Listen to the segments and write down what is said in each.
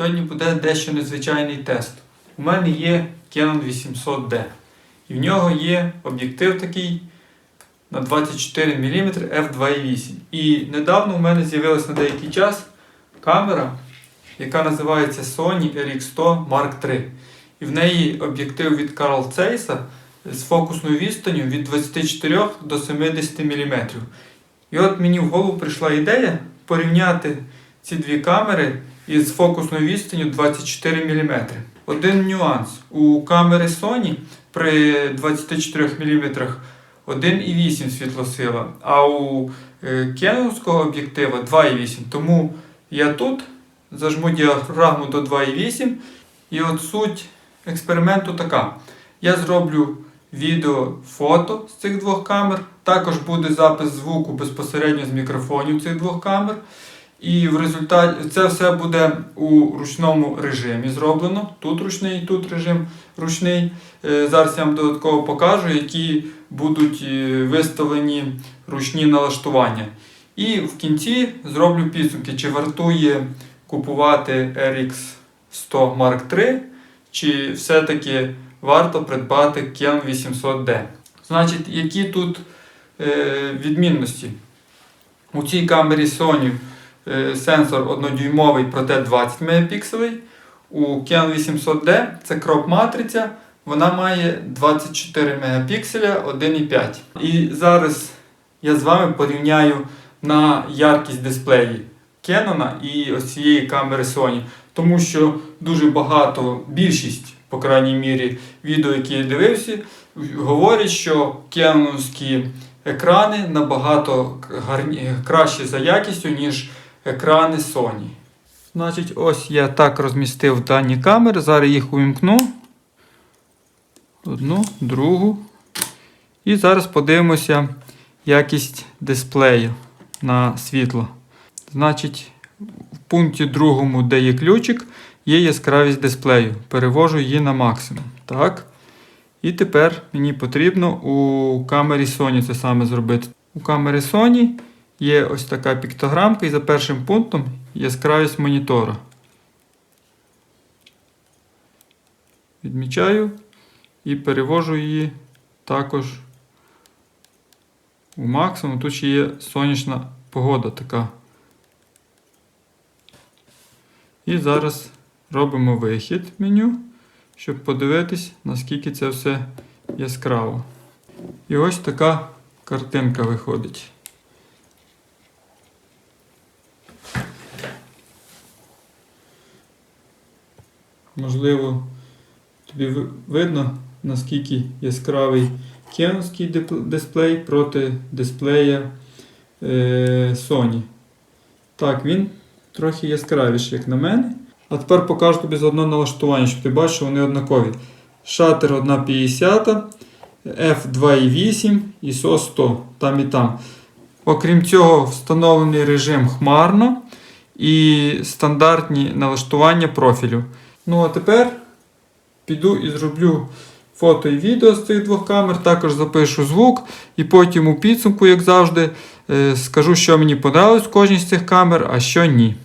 Сьогодні буде дещо незвичайний тест. У мене є Canon 800D. І в нього є об'єктив такий на 24 мм f2.8. І недавно у мене з'явилася на деякий час камера, яка називається Sony RX100 Mark III. І в неї об'єктив від Carl Zeiss з фокусною відстанню від 24 до 70 мм. І от мені в голову прийшла ідея порівняти ці дві камери із фокусною відстанню 24 мм. Один нюанс. У камери Sony при 24 мм 1,8 світлосила, а у кеновського об'єктива 2,8. Тому я тут зажму діафрагму до 2,8. І от суть експерименту така. Я зроблю відео фото з цих двох камер. Також буде запис звуку безпосередньо з мікрофонів цих двох камер. І в результаті це все буде у ручному режимі зроблено. Тут ручний, тут режим ручний. Е, Зараз я вам додатково покажу, які будуть е, виставлені ручні налаштування. І в кінці зроблю підсумки, чи вартує купувати RX100 Mark III, чи все-таки варто придбати Canon 800D. Значить, які тут е, відмінності? У цій камері Sony сенсор 1-дюймовий, проте 20 Мп. У Canon 800D це кроп матриця, вона має 24 Мп 1,5. І зараз я з вами порівняю на яркість дисплеї Canon і ось цієї камери Sony. Тому що дуже багато, більшість, по крайній мірі, відео, які я дивився, говорять, що кеноновські екрани набагато гарні, кращі за якістю, ніж екрани Sony. Значить, ось я так розмістив дані камери. Зараз їх увімкну. Одну, другу. І зараз подивимося якість дисплею на світло. Значить, в пункті другому, де є ключик, є яскравість дисплею. Перевожу її на максимум. Так. І тепер мені потрібно у камері Sony це саме зробити. У камері Sony є ось така піктограмка, і за першим пунктом яскравість монітора. Відмічаю і перевожу її також у максимум. Тут ще є сонячна погода така. І зараз робимо вихід меню, щоб подивитись, наскільки це все яскраво. І ось така картинка виходить. Можливо, тобі видно, наскільки яскравий кеновський дисплей проти дисплея е, Sony. Так, він трохи яскравіший, як на мене. А тепер покажу тобі заодно налаштування, щоб ти бачив, що вони однакові. Шатер 1,50, F2,8 ISO 100 там і там. Окрім цього, встановлений режим хмарно і стандартні налаштування профілю. Ну а тепер піду і зроблю фото і відео з цих двох камер, також запишу звук, і потім у підсумку, як завжди, е, скажу, що мені подобалось в кожній з цих камер, а що ні.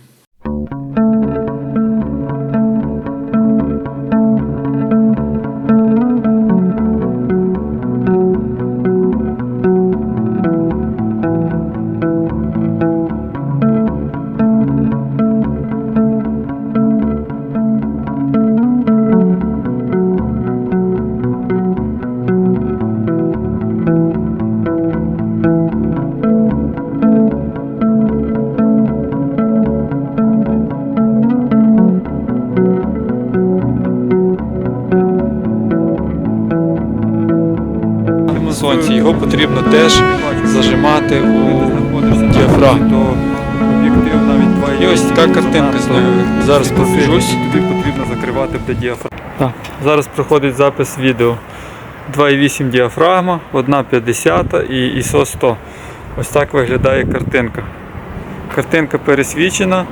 Сонці. Його потрібно теж зажимати у діафрагму. Об'єктив навіть 2,8. І ось така картинка знову. Зараз пробіжусь. Тобі потрібно закривати буде діафрагму. Так, зараз проходить запис відео. 2,8 діафрагма, 1,50 і ISO 100. Ось так виглядає картинка. Картинка пересвічена.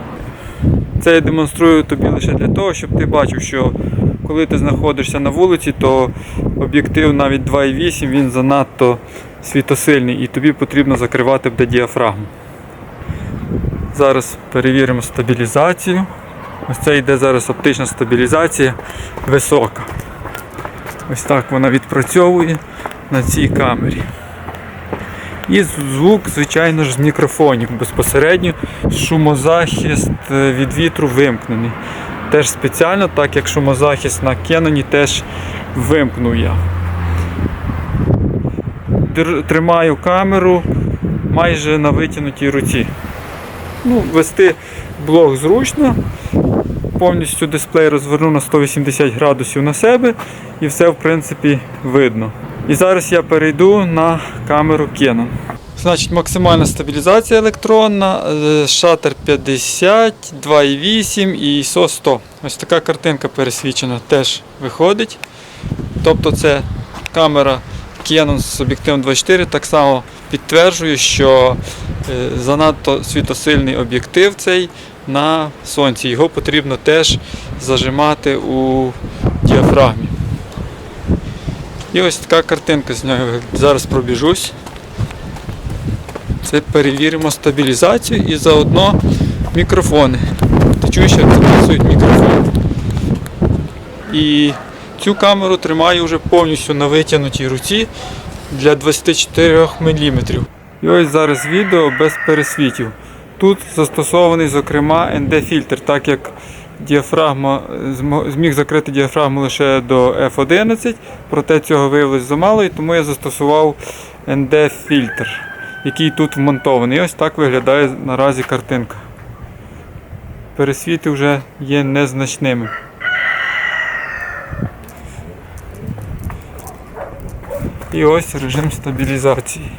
Це я демонструю тобі лише для того, щоб ти бачив, що коли ти знаходишся на вулиці, то об'єктив навіть 2,8 він занадто світосильний і тобі потрібно закривати буде діафрагму. Зараз перевіримо стабілізацію. Ось це йде зараз оптична стабілізація висока. Ось так вона відпрацьовує на цій камері. І звук, звичайно ж, з мікрофонів. Безпосередньо шумозахист е, від вітру вимкнений. Теж спеціально, так як шумозахист на Canon теж вимкнув я. Тримаю камеру майже на витягнутій руці. Ну, вести блог зручно. Повністю дисплей розверну на 180 градусів на себе і все в принципі видно. І зараз я перейду на камеру Canon. Значить, максимальна стабілізація електронна, е, шатер 50, 2,8 і ISO 100. Ось така картинка пересвічена теж виходить. Тобто це камера Canon з об'єктивом 24 так само підтверджує, що е, занадто світосильний об'єктив цей на сонці. Його потрібно теж зажимати у діафрагмі. І ось така картинка з нього. Зараз пробіжусь. Це перевіримо стабілізацію і заодно мікрофони. Як записують мікрофон. І цю камеру тримаю вже повністю на витягнутій руці для 24 мм. І ось зараз відео без пересвітів. Тут застосований, зокрема, ND-фільтр, так як діафрагма зміг закрити діафрагму лише до F11, проте цього виявилось замало, і тому я застосував ND-фільтр, який тут вмонтований. І ось так виглядає наразі картинка. Пересвіти вже є незначними. І ось режим стабілізації.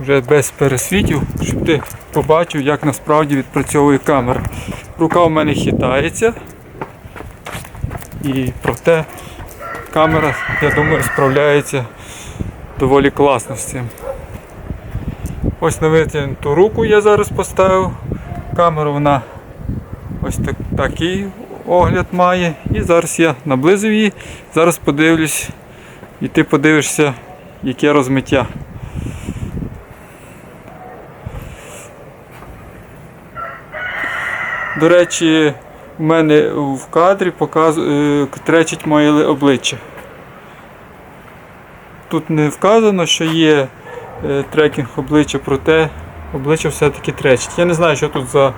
Вже без пересвітів, щоб ти побачив, як насправді відпрацьовує камера. Рука у мене хитається. І проте камера, я думаю, справляється доволі класно з цим. Ось на витягнуту руку я зараз поставив. Камеру вона ось так, такий огляд має. І зараз я наблизив її. Зараз подивлюсь і ти подивишся, яке розмиття. До речі, у мене в кадрі показує, тречить моє обличчя. Тут не вказано, що є е, трекінг обличчя, проте обличчя все-таки тречить. Я не знаю, що тут за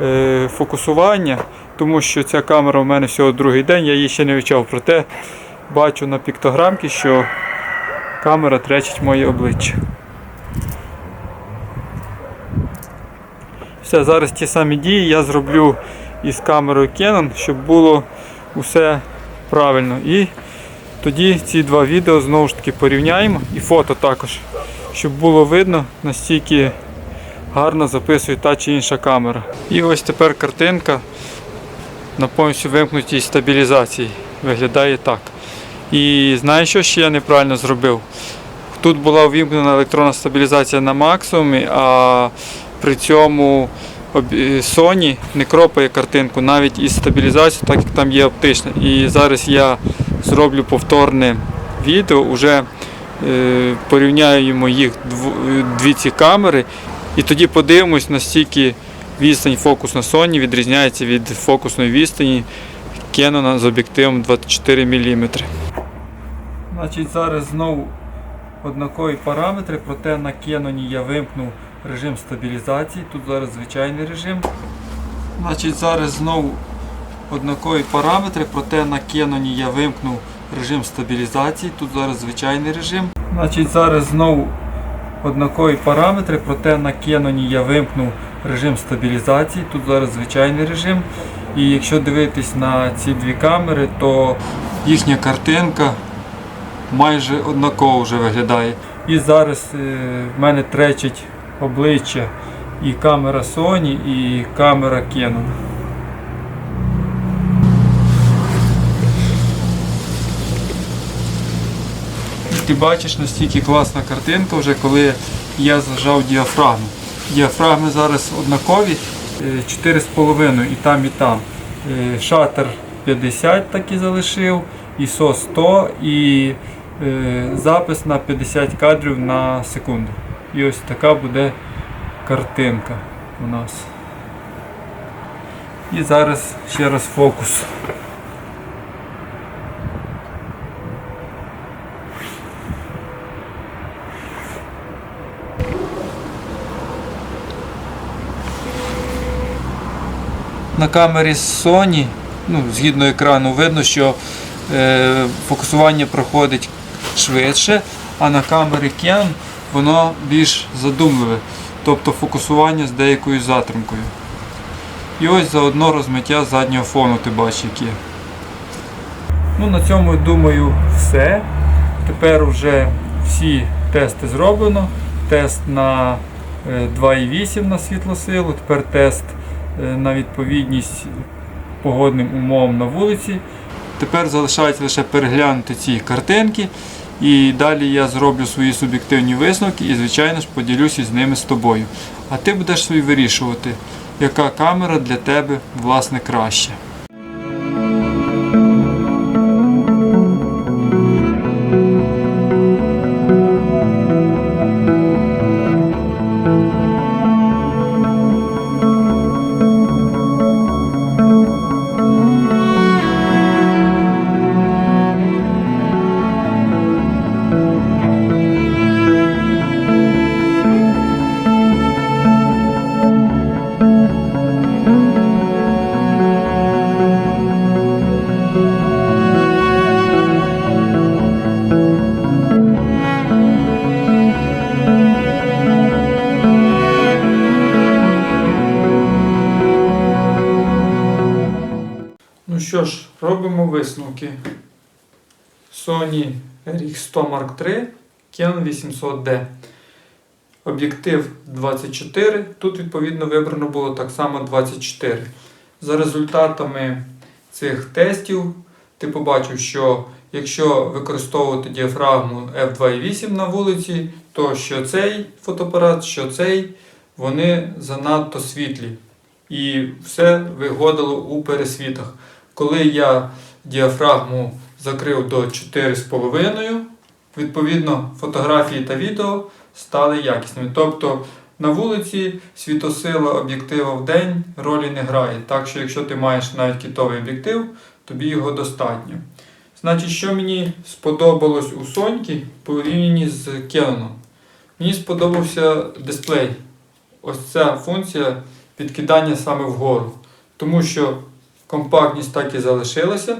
е, фокусування, тому що ця камера у мене всього другий день, я її ще не вивчав. Проте бачу на піктограмці, що камера тречить моє обличчя. Все, зараз ті самі дії я зроблю із камерою Canon, щоб було усе правильно. І тоді ці два відео знову ж таки порівняємо і фото також, щоб було видно, настільки гарно записує та чи інша камера. І ось тепер картинка на повністю вимкнутій стабілізації. Виглядає так. І знаєш, що ще я неправильно зробив? Тут була увімкнена електронна стабілізація на максимумі, а при цьому е, Sony не кропає картинку навіть із стабілізацією, так як там є оптична. І зараз я зроблю повторне відео, уже порівняємо їх е, дві ці камери, і тоді подивимось, наскільки відстань фокус на Sony відрізняється від фокусної відстані Canon з об'єктивом 24 мм. Значить, зараз знову однакові параметри, проте на Canon я вимкнув режим стабілізації. Тут зараз звичайний режим. Значить, зараз знову однакові параметри, проте на Canon я вимкнув режим стабілізації. Тут зараз звичайний режим. Значить, зараз знову однакові параметри, проте на Canon я вимкнув режим стабілізації. Тут зараз звичайний режим. І якщо дивитись на ці дві камери, то їхня картинка майже однаково вже виглядає. І зараз е, в мене тречить обличчя і камера Sony, і камера Canon. Ти бачиш настільки класна картинка вже коли я зажав діафрагму. Діафрагми зараз однакові, е, 4,5 і там, і там. Е, Шатер 50 так залишив, ISO 100 і е, запис на 50 кадрів на секунду. І ось така буде картинка у нас. І зараз ще раз фокус. На камері Sony, ну, згідно екрану, видно, що е, фокусування проходить швидше, а на камері Canon воно більш задумливе, тобто фокусування з деякою затримкою. І ось заодно розмиття заднього фону ти бачиш яке. Ну, на цьому, думаю, все. Тепер вже всі тести зроблено. Тест на е, 2,8 на світлосилу, тепер тест е, на відповідність погодним умовам на вулиці. Тепер залишається лише переглянути ці картинки. І далі я зроблю свої суб'єктивні висновки і, звичайно ж, поділюся з ними з тобою. А ти будеш собі вирішувати, яка камера для тебе власне краща. Робимо висновки. Sony RX100 Mark III, Canon 800D. Об'єктив 24. Тут відповідно вибрано було так само 24. За результатами цих тестів ти побачив, що якщо використовувати діафрагму F2.8 на вулиці, то що цей фотоапарат, що цей, вони занадто світлі. І все вигодило у пересвітах. Коли я діафрагму закрив до 4,5, відповідно фотографії та відео стали якісними. Тобто на вулиці світосила об'єктива в день ролі не грає. Так що якщо ти маєш навіть кітовий об'єктив, тобі його достатньо. Значить, що мені сподобалось у Соньки порівнянні з Canon? Мені сподобався дисплей. Ось ця функція підкидання саме вгору. Тому що компактність так і залишилася.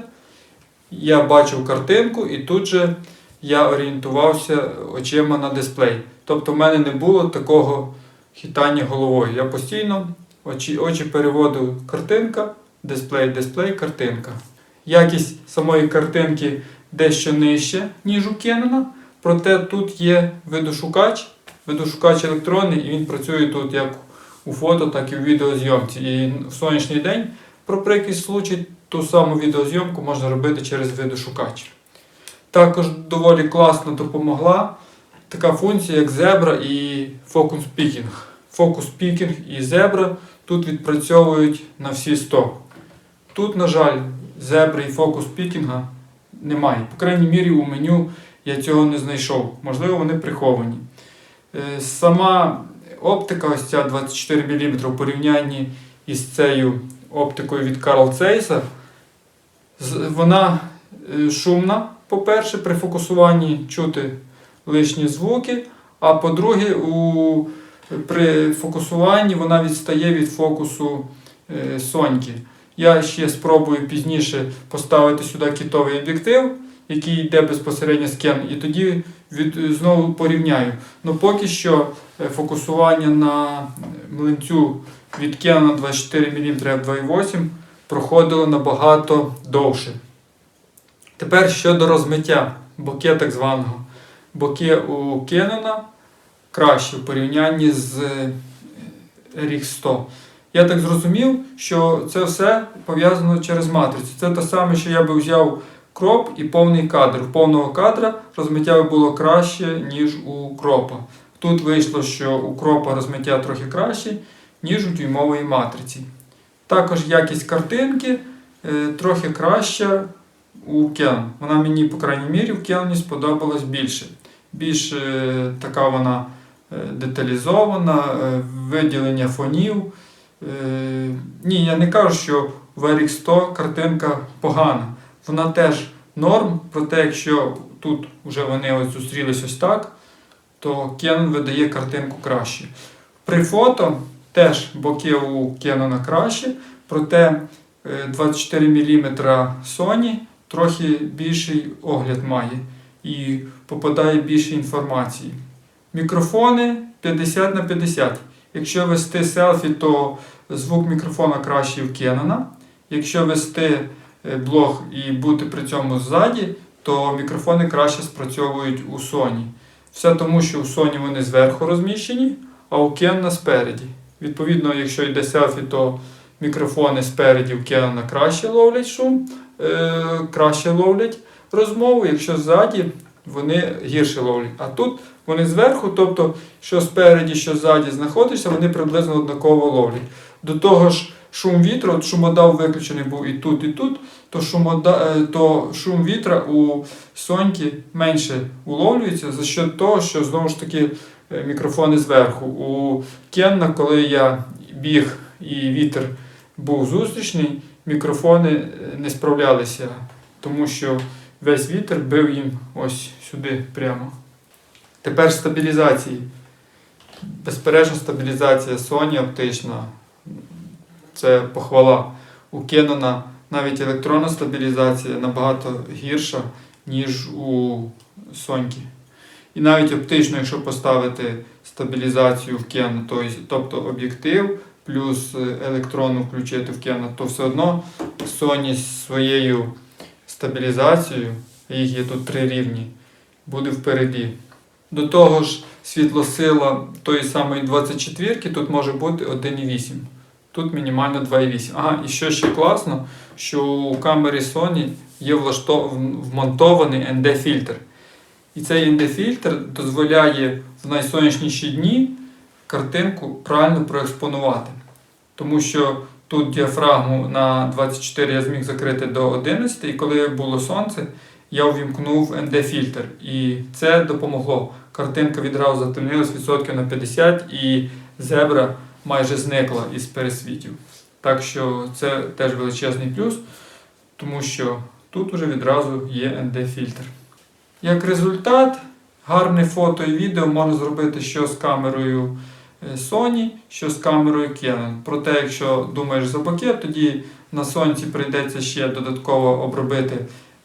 Я бачив картинку і тут же я орієнтувався очима на дисплей. Тобто в мене не було такого хитання головою. Я постійно очі, очі переводив картинка, дисплей, дисплей, картинка. Якість самої картинки дещо нижча, ніж у Canon, проте тут є видошукач, видошукач електронний, і він працює тут як у фото, так і у відеозйомці. І в сонячний день, про прикрий случай, ту саму відеозйомку можна робити через видошукач. Також доволі класно допомогла така функція, як зебра і фокус пікінг. Фокус пікінг і зебра тут відпрацьовують на всі 100. Тут, на жаль, зебри і фокус пікінга немає. По крайній мірі у меню я цього не знайшов. Можливо, вони приховані. Е, Сама оптика, ось ця 24 мм у порівнянні із цією оптикою від Carl Zeiss, вона е, шумна, по-перше, при фокусуванні чути лишні звуки, а по-друге, у, при фокусуванні вона відстає від фокусу е, Соньки. Я ще спробую пізніше поставити сюди кітовий об'єктив, який йде безпосередньо з Canon, і тоді від, знову порівняю. Ну поки що е, фокусування на млинцю від Canon 24 мм f2.8 проходило набагато довше. Тепер щодо розмиття боке так званого. Боке у Canon краще в порівнянні з е, RX100. Я так зрозумів, що це все пов'язано через матрицю. Це те саме, що я би взяв кроп і повний кадр. У повного кадра розмиття було краще, ніж у кропа. Тут вийшло, що у кропа розмиття трохи краще, ніж у дюймової матриці. Також якість картинки е, трохи краща у Canon. Вона мені, по крайній мірі, в Canon сподобалась більше. Більш е, така вона е, деталізована, виділення фонів, ні, я не кажу, що в RX100 картинка погана. Вона теж норм, проте якщо тут вже вони ось зустрілись ось так, то Canon видає картинку краще. При фото теж боки у Canon краще, проте е, 24 мм Sony трохи більший огляд має і попадає більше інформації. Мікрофони 50 на 50. Якщо вести селфі, то звук мікрофона кращий в Canon. Якщо вести е, блог і бути при цьому ззаді, то мікрофони краще спрацьовують у Sony. Все тому, що у Sony вони зверху розміщені, а у Canon спереді. Відповідно, якщо йде селфі, то мікрофони спереді в Canon краще ловлять шум, е, краще ловлять розмову, якщо ззаді вони гірше ловлять. А тут вони зверху, тобто, що спереді, що ззаді знаходишся, вони приблизно однаково ловлять. До того ж, шум вітру, от шумодав виключений був і тут, і тут, то, шумода, е, то шум вітра у Соньки менше уловлюється за що того, що знову ж таки мікрофони зверху. У Кенна, коли я біг і вітер був зустрічний, мікрофони е, не справлялися, тому що весь вітер бив їм ось сюди прямо. Тепер стабілізації. Безперечно, стабілізація Sony оптична. Це похвала. У Canon навіть електронна стабілізація набагато гірша, ніж у Sony. І навіть оптично, якщо поставити стабілізацію в Canon, тобто об'єктив плюс е, електронну включити в Canon, то все одно Sony зі своєю стабілізацією, їх є тут три рівні, буде впереді. До того ж, світлосила тої самої 24 тут може бути 1,8. Тут мінімально 2,8. Ага, і що ще класно, що у камері Sony є вмонтований ND-фільтр. І цей ND-фільтр дозволяє в найсонячніші дні картинку правильно проекспонувати. Тому що тут діафрагму на 24 я зміг закрити до 11, і коли було сонце, я увімкнув ND-фільтр. І це допомогло. Картинка відразу затемнилась відсотків на 50 і зебра майже зникла із пересвітів. Так що це теж величезний плюс, тому що тут вже відразу є ND-фільтр. Як результат, гарне фото і відео можна зробити що з камерою е, Sony, що з камерою Canon. Проте, якщо думаєш за пакет, тоді на сонці прийдеться ще додатково обробити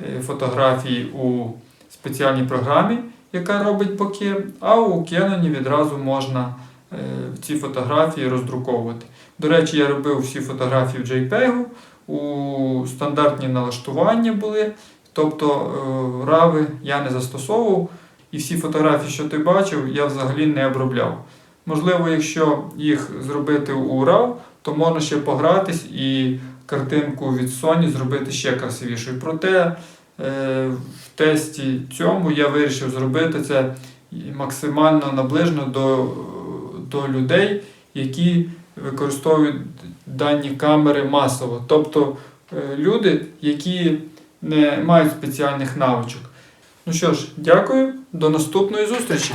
е, фотографії у спеціальній програмі, яка робить боки, а у Canon відразу можна е, ці фотографії роздруковувати. До речі, я робив всі фотографії в JPEG, у стандартні налаштування були, тобто е, рави я не застосовував, і всі фотографії, що ти бачив, я взагалі не обробляв. Можливо, якщо їх зробити у RAW, то можна ще погратись і картинку від Sony зробити ще красивішою. Проте е, в тесті цьому я вирішив зробити це максимально наближено до, до людей, які використовують дані камери масово. Тобто е, люди, які не мають спеціальних навичок. Ну що ж, дякую, до наступної зустрічі!